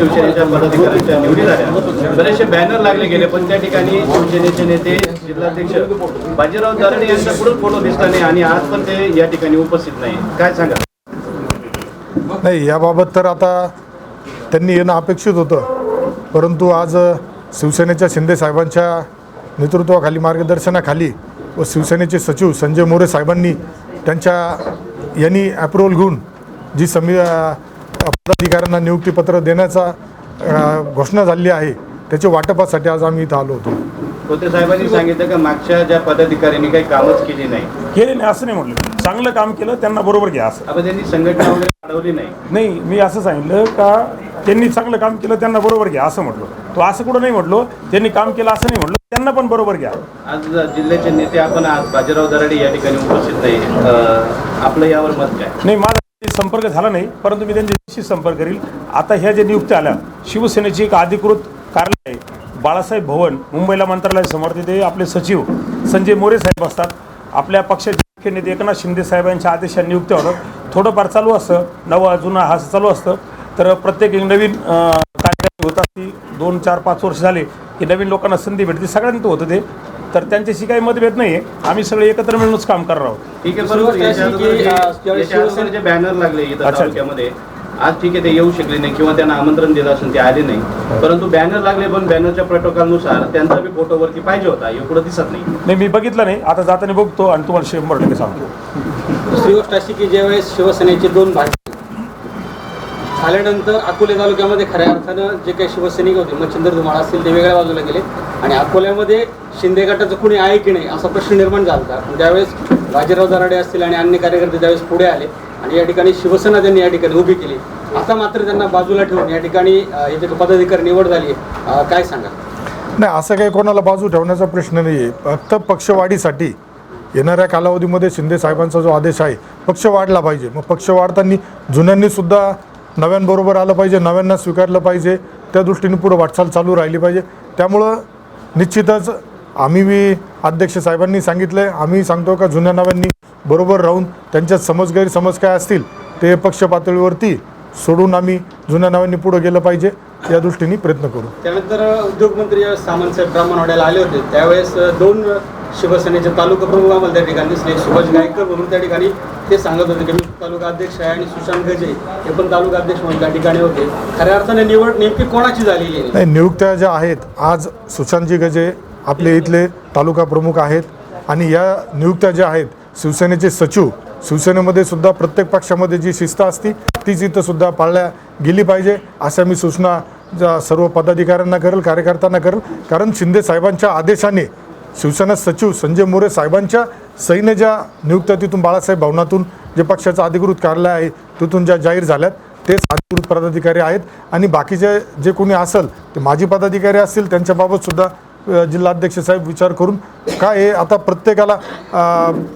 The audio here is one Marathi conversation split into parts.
शिवसेनेच्या पदाधिकाऱ्यांच्या निवडी झाल्या. बरेचसे बॅनर लागले गेले पण त्या ठिकाणी शिवसेनेचे नेते जिल्हाध्यक्ष बाजीराव दराडे यांचा पुढे फोटो दिसला नाही आणि आज पण ते या ठिकाणी उपस्थित नाही. काय सांगा? नाही याबाबत तर आता त्यांनी येणं अपेक्षित होतं. परंतु आज शिवसेनेच्या शिंदे साहेबांच्या नेतृत्वाखाली मार्गदर्शनाखाली व शिवसेनेचे सचिव संजय मोरे साहेबांनी त्यांच्या यांनी ॲप्रुव्हल घेऊन जी समी पदाधिकाऱ्यांना नियुक्तीपत्र देण्याचा घोषणा झाली आहे. त्याच्या वाटपासाठी आज आम्ही इथं आलो होतो. कोते साहेबांनी सांगितलं का मागच्या ज्या पदाधिकाऱ्यांनी काही कामच केली नाही? केले नाही असं नाही म्हटलं. चांगलं काम केलं त्यांना बरोबर घ्या असं. त्यांनी संघटना वगैरे वाढवली नाही. नाही मी असं सांगितलं का त्यांनी चांगलं काम केलं त्यांना बरोबर घ्या असं म्हटलं. तो असं कुठं नाही म्हटलो त्यांनी काम केलं असं नाही म्हटलं त्यांना पण बरोबर घ्या. आज जिल्ह्याचे नेते आपण आज बाजीराव दराडे या ठिकाणी उपस्थित नाही. अं, आपलं यावर मत काय? नाही माझा संपर्क झाला नाही परंतु मी त्यांच्याशी संपर्क करील. आता ह्या ज्या नियुक्त्या आल्या शिवसेनेची एक अधिकृत कार्यालय आहे. बाळासाहेब भवन मुंबईला मंत्रालय समोर तिथे आपले सचिव संजय मोरे साहेब असतात. आपल्या पक्षाचे मुख्य नेते एकनाथ शिंदे साहेबांच्या आदेशाने नियुक्त्या होतात. थोडंफार चालू असतं नवं जुनं हा चालू असतं. तर प्रत्येक एक नवीन अं, कार्यक्रम होत असती. दोन चार पाच वर्ष झाले की नवीन लोकांना संधी भेटते. सगळ्यांना होतं ते. तर त्यांच्याशी काही मतभेद नाही आहे आम्ही सगळे एकत्र मिळूनच काम करणार आहोत. ठीक आहे बरोबर. याच्या अगोदर जे- याच्या अगोदर जे बॅनर लागले इथं अच्छा. तालुक्यामध्ये आज ठीक आहे ते येऊ शकले नाही किंवा त्यांना आमंत्रण दिलं असून ते आले नाही. परंतु बॅनर लागले पण बॅनरच्या प्रोटोकॉलनुसार त्यांचा बी फोटोवरती पाहिजे होता. हे पुढे दिसत नाही. नाही मी बघितलं नाही. आता जाताना बघतो आणि तुम्हाला शंभर टक्के सांगतो. दुसरी गोष्ट अशी की ज्यावेळेस शिवसेनेचे दोन भाग झाल्यानंतर अकोले तालुक्यामध्ये खऱ्या अर्थानं जे काही शिवसैनिक होते मच्छिंदर धुमाळ असतील ते वेगळ्या बाजूला गेले. आणि अकोल्यामध्ये शिंदे गटाचं कुणी आहे की नाही असा प्रश्न निर्माण झाला होता. पण त्यावेळेस बाजीराव दराडे असतील आणि अन्य कार्यकर्ते त्यावेळेस पुढे आले आणि या ठिकाणी शिवसेना त्यांनी या ठिकाणी उभी केली आता मात्र त्यांना बाजूला ठेवून या ठिकाणी याचे पदाधिकारी निवड झाली आहे काय सांगा नाही असं काही कोणाला बाजू ठेवण्याचा प्रश्न नाही आहे फक्त पक्षवाढीसाठी येणाऱ्या कालावधीमध्ये शिंदे साहेबांचा जो आदेश आहे पक्ष वाढला पाहिजे. मग पक्ष वाढताना जुन्यांनी सुद्धा नव्यांबरोबर आलं पाहिजे नव्यांना स्वीकारलं पाहिजे त्या दृष्टीने पुढं वाटचाल चालू राहिली पाहिजे. त्यामुळं निश्चितच आम्ही बी अध्यक्ष साहेबांनी सांगितलं आहे आम्ही सांगतो का जुन्या नव्यांनी बरोबर राहून त्यांच्यात समज गैरसमज काय असतील ते पक्ष पातळीवरती सोडून आम्ही जुन्या नावांनी पुढं गेलं पाहिजे या दृष्टीने प्रयत्न करू. त्यानंतर उद्योगमंत्री सामंत साहेब ब्राह्मणवाड्याला आले होते. त्यावेळेस दोन शिवसेनेचे तालुका प्रमुख आम्हाला त्या ठिकाणी दिसले. सुभाष गायकर म्हणून त्या ठिकाणी ते सांगत होते की मी तालुका अध्यक्ष आहे आणि सुशांत गजे हे पण तालुका अध्यक्ष म्हणून त्या ठिकाणी होते. खऱ्या अर्थाने निवड नेमकी कोणाची झालेली आहे? नाही नियुक्त्या ज्या आहेत आज सुशांतजी गजे आपले इथले तालुका प्रमुख आहेत आणि या नियुक्त्या ज्या आहेत शिवसेनेचे सचिव शिवसेनेमध्ये सुद्धा प्रत्येक पक्षामध्ये जी शिस्त असती तीच इथं सुद्धा पाळल्या गेली पाहिजे अशा मी सूचना ज्या सर्व पदाधिकाऱ्यांना करेल कार्यकर्त्यांना करेल. कारण शिंदे साहेबांच्या आदेशाने शिवसेना सचिव संजय मोरे साहेबांच्या सैन्य ज्या नियुक्त्या तिथून बाळासाहेब भवनातून जे पक्षाचं अधिकृत कार्यालय आहे तिथून ज्या जाहीर झाल्यात तेच अधिकृत पदाधिकारी आहेत. आणि बाकीचे जे कोणी असेल ते माजी पदाधिकारी असतील त्यांच्याबाबत सुद्धा जिल्हाध्यक्ष साहेब विचार करून काय हे आता प्रत्येकाला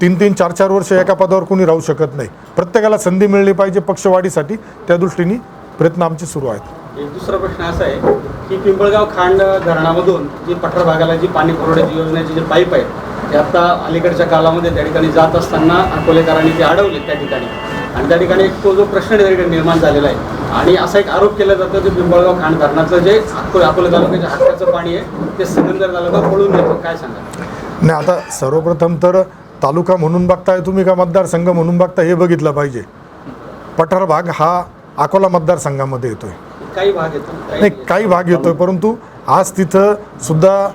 तीन तीन चार चार वर्ष एका पदावर कोणी राहू शकत नाही. प्रत्येकाला संधी मिळली पाहिजे पक्षवाढीसाठी त्या दृष्टीने प्रयत्न आमचे सुरू आहेत. एक दुसरा प्रश्न असा आहे की पिंपळगाव खांड धरणामधून जी पठार भागाला जी पाणी पुरवठ्याची योजनेची जे पाईप आहे ते आता अलीकडच्या काळामध्ये त्या ठिकाणी जात असताना अकोलेकरांनी ते अडवले त्या ठिकाणी. आणि त्या ठिकाणी एक तो जो प्रश्न त्या ठिकाणी निर्माण झालेला आहे. आणि असा एक आरोप केला जातो की पिंपळगाव खांड धरणाचं जे अकोले अकोले तालुक्याच्या हक्काचं पाणी आहे ते सिकंदर तालुका पळून येतो काय सांगा नाही आता सर्वप्रथम तर तालुका म्हणून बघताय तुम्ही का मतदारसंघ म्हणून बघता हे बघितलं पाहिजे. पठार भाग हा अकोला मतदारसंघामध्ये येतो आहे काही भाग येतो नाही काही भाग येतोय परंतु आज तिथं सुद्धा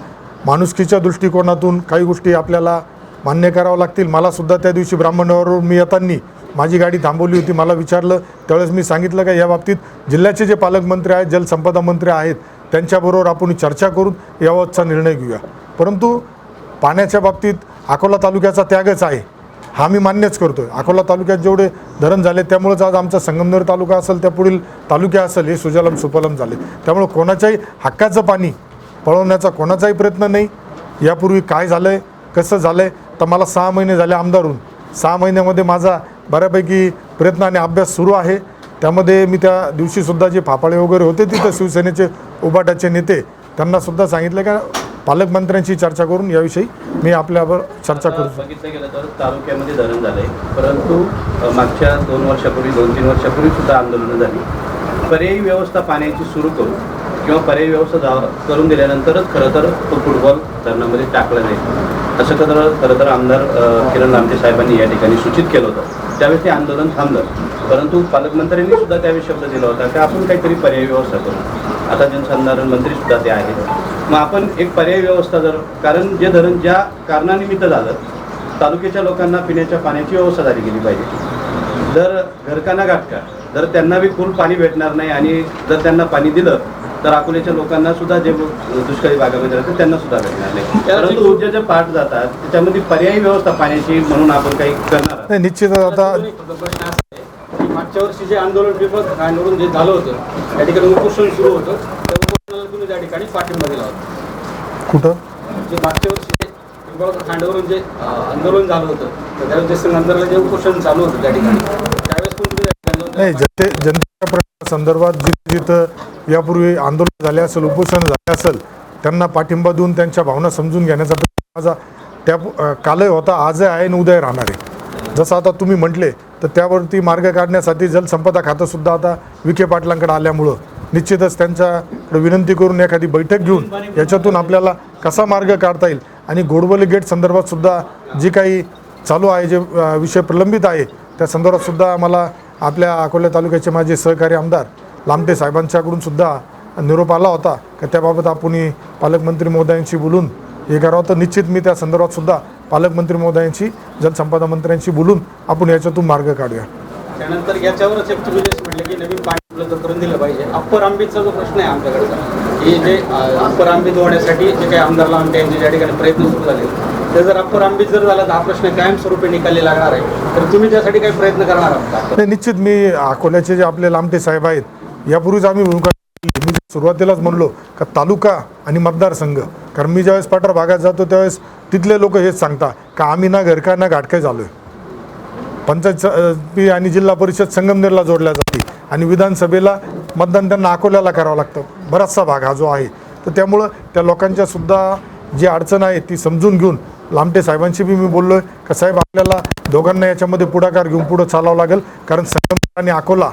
माणुसकीच्या दृष्टिकोनातून काही गोष्टी आपल्याला मान्य करावं लागतील. मला सुद्धा त्या दिवशी ब्राह्मणावरून मी येताना माझी गाडी थांबवली होती. मला विचारलं त्यावेळेस मी सांगितलं का या बाबतीत जिल्ह्याचे जे पालकमंत्री आहेत जलसंपदा मंत्री आहेत त्यांच्याबरोबर आपण चर्चा करून याबाबतचा निर्णय घेऊया. परंतु पाण्याच्या बाबतीत अकोला तालुक्याचा त्यागच आहे. हा मी मान्यच करतो आहे अकोला तालुक्यात जेवढे धरण झाले त्यामुळेच आज आमचा संगमनेर तालुका असेल त्या पुढील तालुके असेल हे सुजलम सुफलम झाले. त्यामुळे कोणाच्याही हक्काचं पाणी पळवण्याचा कोणाचाही प्रयत्न नाही. यापूर्वी काय झालं आहे कसं झालं आहे तर मला सहा महिने झाले आमदारहून सहा महिन्यामध्ये माझा बऱ्यापैकी प्रयत्न आणि अभ्यास सुरू आहे. त्यामध्ये मी त्या दिवशीसुद्धा जे फापाळे वगैरे होते तिथं शिवसेनेचे उबाटाचे नेते त्यांनासुद्धा सांगितलं का पालकमंत्र्यांशी चर्चा करून याविषयी मी आपल्यावर चर्चा करू बघितलं गेलं तर तालुक्यामध्ये धरण झालंय. परंतु मागच्या दोन वर्षापूर्वी दोन तीन वर्षापूर्वी सुद्धा आंदोलनं झाली. पर्यायी व्यवस्था पाण्याची सुरू करू किंवा पर्यायी व्यवस्था जा- करून दिल्यानंतरच खरं तर तो फुटबॉल धरणामध्ये टाकला जाईल. असं खरं खरं तर आमदार किरण रामटे साहेबांनी या ठिकाणी सूचित केलं होतं. त्यावेळेस ते आंदोलन थांबलं. परंतु पालकमंत्र्यांनी सुद्धा त्यावेळी शब्द दिला होता की आपण काहीतरी पर्यायी व्यवस्था करू. आता जनसाधारण मंत्री सुद्धा ते आहेत. मग आपण एक पर्यायी व्यवस्था जर कारण जे धरण ज्या कारणानिमित्त झालं तालुक्याच्या लोकांना पिण्याच्या पाण्याची व्यवस्था झाली गेली पाहिजे. जर घरकाना गाठका जर त्यांना बी फुल पाणी भेटणार नाही आणि जर त्यांना पाणी दिलं तर अकोल्याच्या लोकांना सुद्धा जे दुष्काळी भागामध्ये राहतात त्यांना सुद्धा भेटणार नाही. परंतु उद्या जे पाठ जातात त्याच्यामध्ये पर्यायी व्यवस्था पाण्याची म्हणून आपण काही करणार निश्चितच आता प्रश्न असा आहे की मागच्या वर्षी जे आंदोलन खांडवरून जे झालं होतं त्या ठिकाणी उपोषण सुरू होतं. त्या ठिकाणी पाठिंबा दिला होता. कुठं? जे मागच्या वर्षी जे खांडावरून जे आंदोलन झालं होतं तर त्यावेळेस जे उपोषण चालू होतं त्या ठिकाणी. त्यावेळेस नाही जनते जनतेच्या प्रश्नासंदर्भात जिथं जिथं यापूर्वी आंदोलन झाले असेल उपोषण झाले असेल त्यांना पाठिंबा देऊन त्यांच्या भावना समजून घेण्याचा प्रयत्न माझा त्या कालही होता आजही आहे आणि उदय राहणार आहे. जसं आता तुम्ही म्हटले तर त्यावरती मार्ग काढण्यासाठी जलसंपदा खातंसुद्धा आता विखे पाटलांकडे आल्यामुळं निश्चितच त्यांच्याकडे विनंती करून एखादी बैठक घेऊन याच्यातून आपल्याला कसा मार्ग काढता येईल? आणि गोडबोले गेट संदर्भात सुद्धा जी काही चालू आहे जे विषय प्रलंबित आहे त्या संदर्भात सुद्धा मला आपल्या अकोला तालुक्याचे माझे सहकारी आमदार लामटे साहेबांच्याकडून सुद्धा निरोप आला होता. का त्याबाबत आपण पालकमंत्री महोदयांशी बोलून हे करावं. तर निश्चित मी त्या संदर्भात सुद्धा पालकमंत्री महोदयांशी जलसंपदा मंत्र्यांशी बोलून आपण याच्यातून मार्ग काढूया. त्यानंतर याच्यावरच एक तुम्ही म्हटलं की नवीन उपलब्ध करून दिलं पाहिजे. अप्पर आंबीचा जो प्रश्न आहे आमच्याकडचा हे जे अप्पर आंबीत होण्यासाठी जे काही आमदार लावून यांचे ज्या ठिकाणी प्रयत्न सुरू झाले ते जर अप्पर आंबीत जर झाला तर हा प्रश्न कायमस्वरूपी निकाली लागणार आहे. तर तुम्ही त्यासाठी काही प्रयत्न करणार आहात का? नाही निश्चित मी अकोल्याचे जे आपले लामटे साहेब आहेत यापूर्वीच आम्ही भूमिका मी सुरुवातीलाच म्हणलो का तालुका आणि मतदारसंघ कारण मी ज्यावेळेस पाटर भागात जातो त्यावेळेस तिथले लोक हेच सांगता का आम्ही ना घरका ना घाटकाय झालोय. पंचायत पी आणि जिल्हा परिषद संगमनेरला जोडल्या जाते आणि विधानसभेला मतदान त्यांना अकोल्याला करावं लागतं. बराचसा भाग हा जो आहे तर त्यामुळं त्या लोकांच्या सुद्धा जी अडचण आहे ती समजून घेऊन लामटे साहेबांशी बी मी बोललो आहे का साहेब आपल्याला दोघांना याच्यामध्ये पुढाकार घेऊन पुढं चालावं लागेल कारण संगमनेर आणि अकोला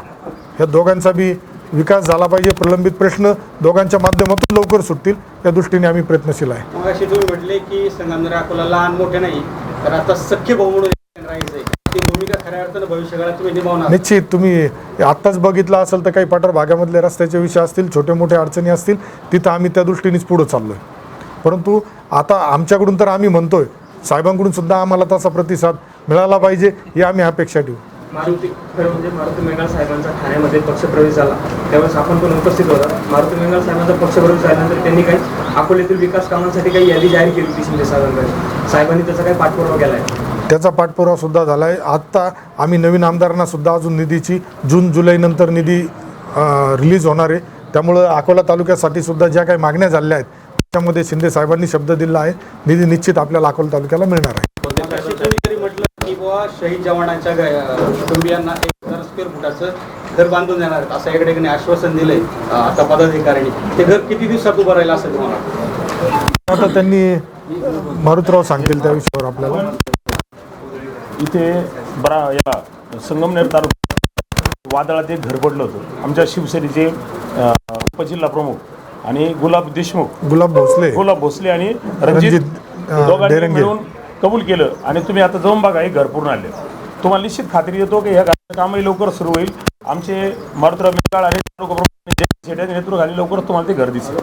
ह्या दोघांचा बी विकास झाला पाहिजे प्रलंबित प्रश्न दोघांच्या माध्यमातून लवकर सुटतील या दृष्टीने आम्ही प्रयत्नशील आहे. मग अशी तुम्ही म्हटले की संगमनेर अकोला लहान मोठे नाही तर आता सख्य भाऊ म्हणून एक राहायचंय ती भूमिका खऱ्या अर्थानं भविष्यकाळात तुम्ही निभावणार निश्चित तुम्ही आत्ताच बघितलं असेल तर काही पठार भागामधले रस्त्याचे विषय असतील छोटे मोठे अडचणी असतील तिथं आम्ही त्या दृष्टीनेच पुढं चाललो आहे परंतु आता आमच्याकडून तर आम्ही म्हणतोय साहेबांकडून सुद्धा आम्हाला तसा प्रतिसाद मिळाला पाहिजे ही आम्ही अपेक्षा ठेवू. मारुती खरं म्हणजे मारुती मेंगाल साहेबांचा ठाण्यामध्ये पक्षप्रवेश झाला. त्यावेळेस आपण पण उपस्थित होता. मारुती साहेबांचा पक्षप्रवेश झाल्यानंतर त्यांनी काही अकोल्यातील विकास कामांसाठी काही यादी जाहीर केली होती शिंदे साहेबांकडे. साहेबांनी त्याचा काही पाठपुरावा केला आहे त्याचा पाठपुरावा सुद्धा झाला आहे आत्ता आम्ही नवीन आमदारांना सुद्धा अजून निधीची जून जुलैनंतर निधी रिलीज होणार आहे. त्यामुळं अकोला तालुक्यासाठी सुद्धा ज्या काही मागण्या झालेल्या आहेत त्याच्यामध्ये शिंदे साहेबांनी शब्द दिला आहे. निधी निश्चित आपल्याला अकोला तालुक्याला मिळणार आहे. शहीद जवानांच्या कुटुंबियांना एक हजार स्क्वेअर फुटाचं घर बांधून देणार असं आश्वासन दिलंय आता पदाधिकाऱ्यांनी. ते घर किती दिवसात उभं राहिलं असं तुम्हाला आता त्यांनी मारुतराव सांगतील त्या विषयावर आपल्याला. इथे बरा या संगमनेर तालुक्यात वादळात एक घर पडलं होतं. आमच्या शिवसेनेचे उपजिल्हा प्रमुख आणि गुलाब देशमुख. गुलाब भोसले. गुलाब भोसले आणि रणजित, दोघांनी डेरंगे. मिळून कबूल केलं आणि तुम्ही आता जाऊन बघा हे घर पूर्ण आले. तुम्हाला निश्चित खात्री देतो की ह्या घराचं कामही लवकर सुरू होईल. आमचे मारुतराव मिकाळ आणि तालुका शेट्यांच्या नेतृत्वाखाली लवकरच तुम्हाला ते घर दिसेल.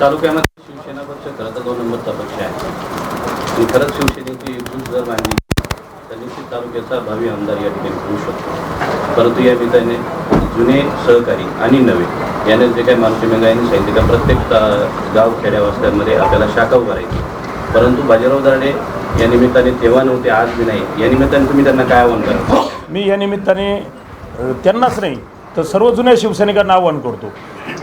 तालुक्यामध्ये शिवसेना पक्ष खरं तर दोन नंबरचा पक्ष आहे. खरंच शिवसेनेची युती जर मांडली. तर निश्चित तालुक्याचा भावी आमदार या ठिकाणी होऊ शकतो. परंतु या निमित्ताने जुने सहकारी आणि नवे याने जे काही मारुती मेंगा सांगितले का प्रत्येक ता- गाव खेड्यावास्त्यांमध्ये आपल्याला शाखा उभारायची परंतु बाजीराव दराडे या निमित्ताने तेव्हा नव्हते आज बी नाही. या निमित्ताने तुम्ही त्यांना काय आव्हान करा मी या निमित्ताने त्यांनाच नाही तर सर्व जुन्या शिवसैनिकांना आवाहन करतो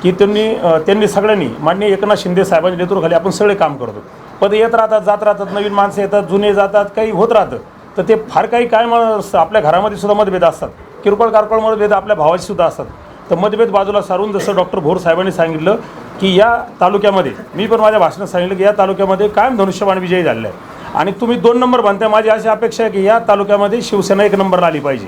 की त्यांनी त्यांनी सगळ्यांनी मान्य एकनाथ शिंदे साहेबांच्या नेतृत्वाखाली आपण सगळे काम करतो. पद येत राहतात जात राहतात नवीन माणसं येतात जुने जातात काही होत राहतं. तर ते फार काही काय म- आपल्या घरामध्ये सुद्धा मतभेद असतात. किरकोळ कारकोळ मतभेद आपल्या भावाचे सुद्धा असतात. तर मतभेद बाजूला सारून जसं डॉक्टर भोर साहेबांनी सांगितलं की या तालुक्यामध्ये मी पण माझ्या भाषणात सांगितलं की या तालुक्यामध्ये कायम धनुष्यबाण विजयी झालेला आहे. आणि तुम्ही दोन नंबर बांधताय माझी अशी अपेक्षा आहे की या तालुक्यामध्ये शिवसेना एक नंबरला आली पाहिजे.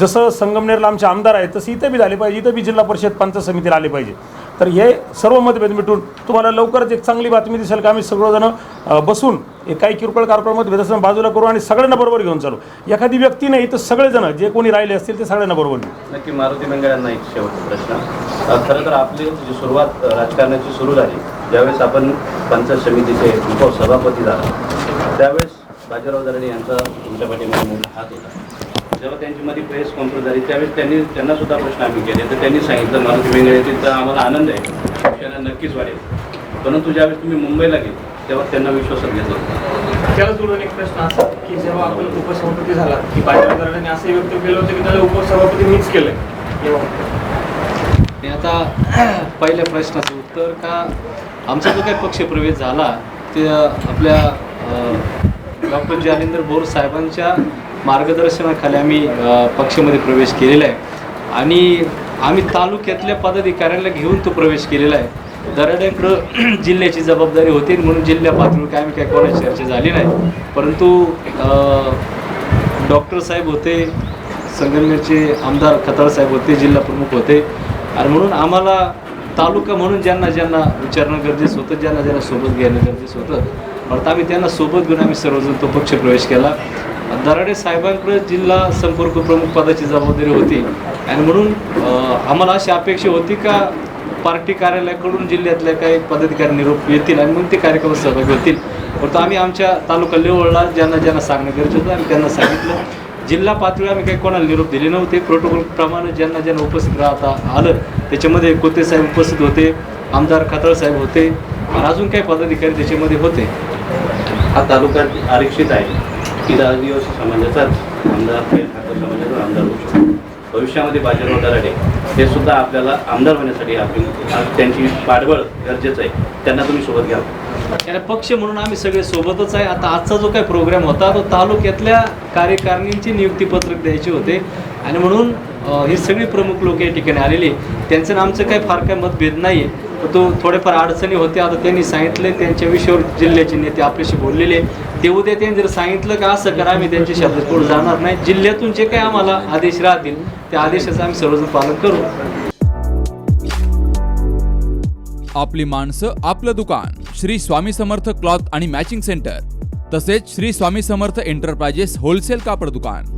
जसं संगमनेरला आमचे आमदार आहेत तसं इथं बी झाले पाहिजे. इथं बी जिल्हा परिषद पंचायत समितीला आले पाहिजे. तर हे सर्व मतभेद मिटून तुम्हाला लवकरच एक चांगली बातमी दिसेल का? आम्ही सर्वजण बसून एक काही किरकोळ कारकोळ मतभेद असं बाजूला करू आणि सगळ्यांना बरोबर घेऊन चालू. एखादी व्यक्ती नाही तर सगळेजण जे कोणी राहिले असतील ते सगळ्यांना बरोबर घेऊ नक्की मारुती मेंगळ यांना एक शेवटचा प्रश्न. खरं तर आपली जी सुरुवात राजकारणाची सुरू झाली ज्यावेळेस आपण पंचायत समितीचे उपसभापती झाला त्यावेळेस बाजीराव दराडे यांचा तुमच्या पाठीमागे हात होता. जेव्हा त्यांची मध्ये प्रेस कॉन्फरन्स झाली त्यावेळेस त्यांनी त्यांना सुद्धा प्रश्न आम्ही केले. तर त्यांनी सांगितलं मारुती तर आम्हाला आनंद आहे. शिक्षण नक्कीच वाढेल. परंतु ज्यावेळेस तुम्ही मुंबईला गेले तेव्हा त्यांना विश्वासात घेतलं. त्याला जोडून एक प्रश्न असा की जेव्हा आपण उपसभापती झाला की दराडांनी असंही व्यक्त केलं होतं की त्याला उपसभापती मीच तेव्हा? आणि आता पहिल्या प्रश्नाचं उत्तर का आमचा जो काही पक्षप्रवेश झाला ते आपल्या डॉक्टर जालिंदर बोर साहेबांच्या मार्गदर्शनाखाली आम्ही पक्षामध्ये प्रवेश केलेला आहे. आणि आम्ही तालुक्यातल्या पदाधिकाऱ्यांना घेऊन तो प्रवेश केलेला आहे. दराड्यांकडं जिल्ह्याची जबाबदारी होती म्हणून जिल्ह्या पातळीवर काय आम्ही काय कोणाची चर्चा झाली नाही. परंतु डॉक्टर साहेब होते संगमनेरचे आमदार खताळ साहेब होते जिल्हा प्रमुख होते. आणि म्हणून आम्हाला तालुका म्हणून ज्यांना ज्यांना विचारणं गरजेचं होतं ज्यांना ज्यांना सोबत घेणं गरजेचं होतं परत आम्ही त्यांना सोबत घेऊन आम्ही सर्वजण तो पक्ष प्रवेश केला. दराडे साहेबांकडे जिल्हा संपर्क प्रमुख पदाची जबाबदारी होती. आणि म्हणून आम्हाला अशी अपेक्षा होती का पार्टी कार्यालयाकडून जिल्ह्यातल्या काही पदाधिकारी निरोप येतील आणि मग ते कार्यक्रमात सहभागी होतील. परंतु आम्ही आमच्या तालुका लेवळला ज्यांना ज्यांना सांगणं गरजेचं होतं आम्ही त्यांना सांगितलं. जिल्हा पातळीवर आम्ही काही कोणाला निरोप दिले नव्हते. प्रोटोकॉलप्रमाणे ज्यांना ज्यांना उपस्थित राहता आलं त्याच्यामध्ये कोते साहेब उपस्थित होते आमदार खताळ साहेब होते आणि अजून काही पदाधिकारी त्याच्यामध्ये होते. हा तालुका आरक्षित आहे. की आदिवासी समाजाचाच आमदार ठाकर समाजाचा आमदार होऊ शकतो. भविष्यामध्ये बाजीराव दराडे हे सुद्धा आपल्याला आमदार होण्यासाठी आपली त्यांची पाठबळ गरजेचं आहे. त्यांना तुम्ही सोबत घ्या. त्याला पक्ष म्हणून आम्ही सगळे सोबतच आहे. आता आजचा जो काही प्रोग्राम होता तो तालुक्यातल्या कार्यकारिणींची नियुक्तीपत्रक द्यायचे होते. आणि म्हणून ही सगळी प्रमुख लोक या ठिकाणी आलेली त्यांचं आमचं काही फार काय मतभेद नाही आहे तर तो थोडेफार अडचणी होत्या आता त्यांनी सांगितले त्यांच्या विषयावर जिल्ह्याचे नेते आपल्याशी बोललेले ते उद्या त्यांनी जर सांगितलं का असं करा आम्ही त्यांच्या शब्दात पुढे जाणार नाही. जिल्ह्यातून जे काही आम्हाला आदेश राहतील त्या आदेशाचं आम्ही सर्वजण पालन करू. आपली माणसं आपलं दुकान. श्री स्वामी समर्थ क्लॉथ आणि मॅचिंग सेंटर. तसेच श्री स्वामी समर्थ एंटरप्राइजेस होलसेल कापड दुकान.